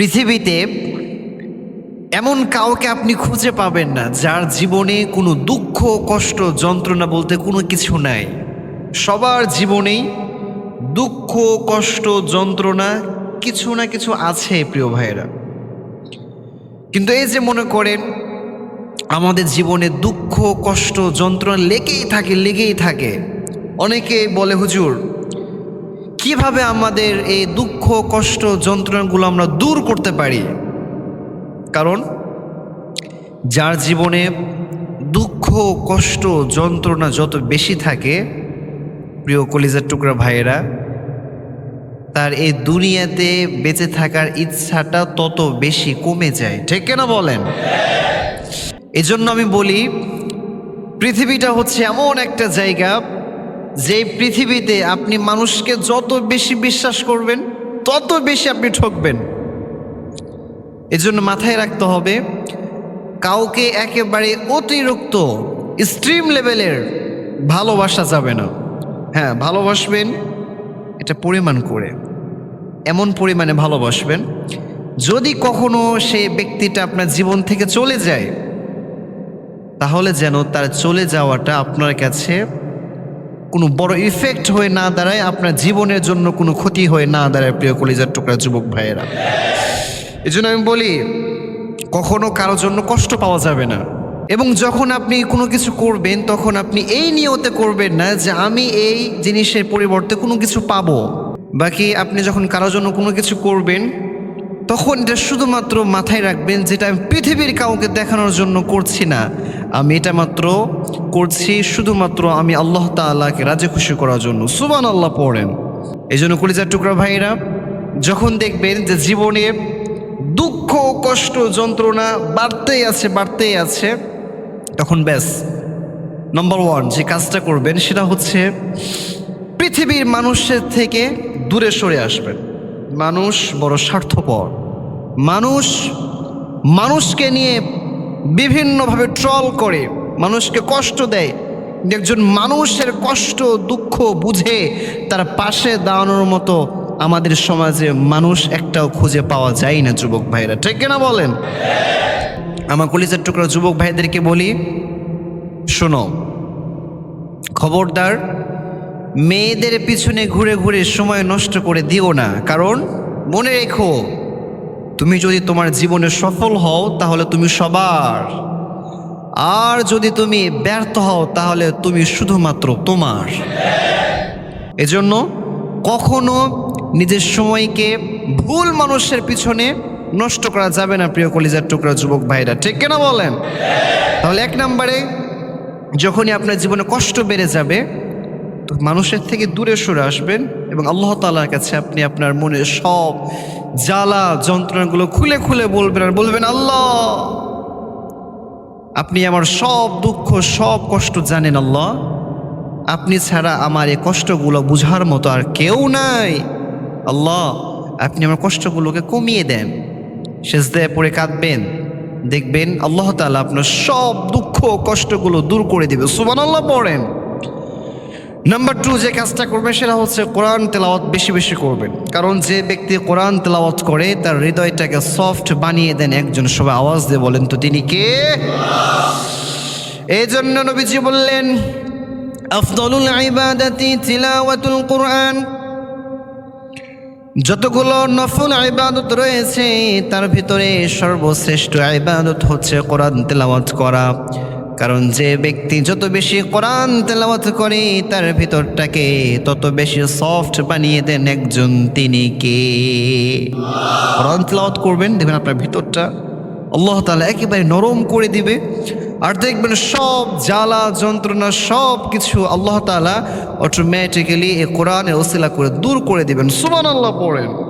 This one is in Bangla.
পৃথিবীতে এমন কাউকে আপনি খুঁজে পাবেন না, যার জীবনে কোনো দুঃখ, কষ্ট, যন্ত্রণা বলতে কোনো কিছু নাই। সবার জীবনেই দুঃখ, কষ্ট, যন্ত্রণা কিছু না কিছু আছে, প্রিয় ভাইয়েরা। কিন্তু এই যে মনে করেন, আমাদের জীবনে দুঃখ, কষ্ট, যন্ত্রণা লেগেই থাকে লেগেই থাকে। অনেকে বলে, হুজুর কীভাবে আমাদের এই দুঃখ, কষ্ট, যন্ত্রণাগুলো আমরা দূর করতে পারি? কারণ যার জীবনে দুঃখ, কষ্ট, যন্ত্রণা যত বেশি থাকে, প্রিয় কলিজার টুকরা ভাইয়েরা, তার এই দুনিয়াতে বেঁচে থাকার ইচ্ছাটা তত বেশি কমে যায়। ঠিক কেনা বলেন? এজন্য আমি বলি, পৃথিবীটা হচ্ছে এমন একটা জায়গা যে পৃথিবীতে আপনি মানুষকে যত বেশি বিশ্বাস করবেন, তত বেশি আপনি ঠকবেন। এজন্য মাথায় রাখতে হবে, কাউকে একেবারে অতিরিক্ত স্ট্রিম লেভেলের ভালোবাসা যাবে না। হ্যাঁ ভালোবাসবেন, এটা পরিমাণ করে। এমন পরিমাণে ভালোবাসবেন, যদি কখনো সে ব্যক্তিটা আপনার জীবন থেকে চলে যায়, তাহলে যেন তার চলে যাওয়াটা আপনার কাছে কোনো বড় ইফেক্ট হয়ে না দাঁড়ায়, আপনার জীবনের জন্য কোনো ক্ষতি হয়ে না দাঁড়ায়, প্রিয় কলিজার টুকরা যুবক ভাইয়েরা। এই জন্য আমি বলি, কখনো কারোর জন্য কষ্ট পাওয়া যাবে না। এবং যখন আপনি কোনো কিছু করবেন, তখন আপনি এই নিয়তে করবেন না যে আমি এই জিনিসের পরিবর্তে কোনো কিছু পাবো। বাকি আপনি যখন কারোর জন্য কোনো কিছু করবেন তখন এটা শুধুমাত্র মাথায় রাখবেন যেটা আমি পৃথিবীর কাউকে দেখানোর জন্য করছি না। আমি এটা মাত্র করছি শুধুমাত্র আমি আল্লাহ তাআলাকে রাজি খুশি করার জন্য। সুবান আল্লাহ পড়েন। এই জন্য কলিজার টুকরা ভাইরা, যখন দেখবেন যে জীবনে দুঃখ, কষ্ট, যন্ত্রণা বাড়তেই আছে বাড়তেই আছে, তখন ব্যাস। নম্বর ওয়ান যে কাজটা করবেন সেটা হচ্ছে পৃথিবীর মানুষের থেকে দূরে সরে আসবেন। মানুষ বড় স্বার্থপর। মানুষ, মানুষকে নিয়ে বিভিন্নভাবে ট্রল করে, মানুষকে কষ্ট দেয়। একজন মানুষের কষ্ট, দুঃখ বুঝে তার পাশে দাঁড়ানোর মতো আমাদের সমাজে মানুষ একটাও খুঁজে পাওয়া যায় না যুবক ভাইরা। ঠিক কিনা বলেন? আমার কলিজার টুকরা যুবক ভাইদেরকে বলি, শোনো, খবরদার মেয়েদের পিছনে ঘুরে ঘুরে সময় নষ্ট করে দিও না। কারণ, মনে রেখো, তুমি যদি তোমার জীবনে সফল হও, তাহলে তুমি সবার। আর যদি তুমি ব্যর্থ হও, তাহলে তুমি শুধুমাত্র তোমার। এজন্য কখনো নিজের সময়কে ভুল মানুষের পিছনে নষ্ট করা যাবে না, প্রিয় কলিজার টুকরা যুবক ভাইরা। ঠিক কেনা বলেন? তাহলে এক নম্বরে, যখনই আপনার জীবনে কষ্ট বেড়ে যাবে মানুষের থেকে দূরে সরে আসবেন এবং আল্লাহ তালার কাছে আপনি আপনার মনের সব জ্বালা যন্ত্রণাগুলো খুলে খুলে বলবেন আর বলবেন, আল্লাহ, আপনি আমার সব দুঃখ, সব কষ্ট জানেন আল্লাহ। আপনি ছাড়া আমার এই কষ্টগুলো বুঝার মতো আর কেউ নাই। আল্লাহ, আপনি আমার কষ্টগুলোকে কমিয়ে দেন। শেষ দেয় পড়ে কাঁদবেন। দেখবেন আল্লাহ তাআলা আপনার সব দুঃখ, কষ্টগুলো দূর করে দেবে। সুবান আল্লাহ পড়েন। নাম্বার টু যে কাজটা করবেন সেটা হচ্ছে কোরআন তেলাওয়াত বেশি বেশি করবেন। কারণ যে ব্যক্তি কোরআন তেলাওয়াত করে, তার হৃদয়টাকে সফট বানিয়ে দেন একজন, সবাই আওয়াজ দিয়ে বলেন, তো তিনি কে? এই জন্য নবীজি বললেন, আফদলুল ইবাদাতি তিলাওয়াতুল কোরআন। যতগুলো নফল ইবাদত রয়েছে, তার ভিতরে সর্বশ্রেষ্ঠ ইবাদত হচ্ছে কোরআন তেলাওয়াত করা। কারণ যে ব্যক্তি যত বেশি কোরআন তেলাওয়াত করে, তার ভিতরটাকে তত বেশি সফট বানিয়ে দেন একজন তিনি কে? কোরআন তেলাওয়াত করবেন, দেখবেন আপনার ভিতরটা আল্লাহ তাআলা একেবারে নরম করে দিবে। আর দেখবেন সব জ্বালা, যন্ত্রণা, সব কিছু আল্লাহ তাআলা অটোমেটিক্যালি এ কোরআনের ওসিলা করে দূর করে দিবেন। সুবহানাল্লাহ পড়েন।